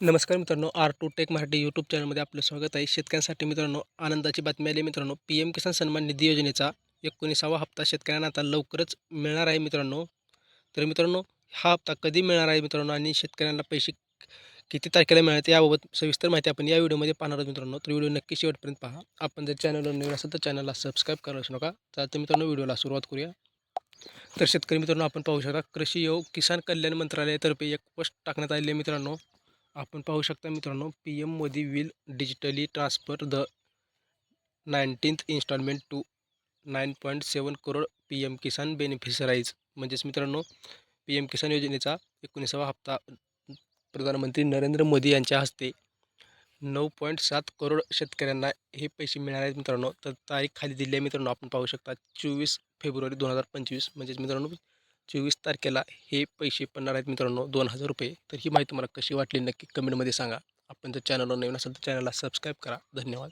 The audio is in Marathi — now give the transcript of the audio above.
नमस्कार मित्रांनो R two tech Marathi YouTube चॅनलमध्ये आपलं स्वागत आहे. शेतकऱ्यांसाठी मित्रांनो आनंदाची बातमी आली मित्रांनो पी एम किसान सन्मान निधी योजनेचा एकोणीसावा हप्ता शेतकऱ्यांना आता लवकरच मिळणार आहे मित्रांनो. तर मित्रांनो हा हप्ता कधी मिळणार आहे मित्रांनो आणि शेतकऱ्यांना पैसे किती तारखेला मिळणार याबाबत सविस्तर माहिती आपण या व्हिडिओमध्ये पाहणार आहोत मित्रांनो. तर व्हिडिओ नक्की शेवटपर्यंत पहा. आपण जर चॅनलवर नवीन असेल तर चॅनलला सबस्क्राईब करायला नका. तर मित्रांनो व्हिडिओला सुरुवात करूया. तर शेतकरी मित्रांनो आपण पाहू शकता कृषी योग किसान कल्याण मंत्रालयातर्फे एक पोस्ट टाकण्यात आलेली आहे मित्रांनो. आपण पाहू शकता मित्रांनो P M Modi will digitally transfer the nineteenth instalment two nine point seven crore P M Kisan beneficiaries म्हणजेच मित्रांनो पी एम किसान योजनेचा एकोणीसावा हप्ता प्रधानमंत्री नरेंद्र मोदी यांच्या हस्ते नऊ पॉईंट सात करोड शेतकऱ्यांना हे पैसे मिळणार आहेत मित्रांनो. तर तारीख खाली दिली आहे मित्रांनो आपण पाहू शकता चोवीस फेब्रुवारी दोन हजार पंचवीस. म्हणजेच मित्रांनो चोवीस तारखेला हे पैसे पडणार आहेत मित्रांनो दोन हजार रुपये. तर ही माहिती तुम्हाला कशी वाटली नक्की कमेंटमध्ये सांगा. आपण जर चॅनलवर नवीन असेल तर चॅनलला सबस्क्राईब करा. धन्यवाद.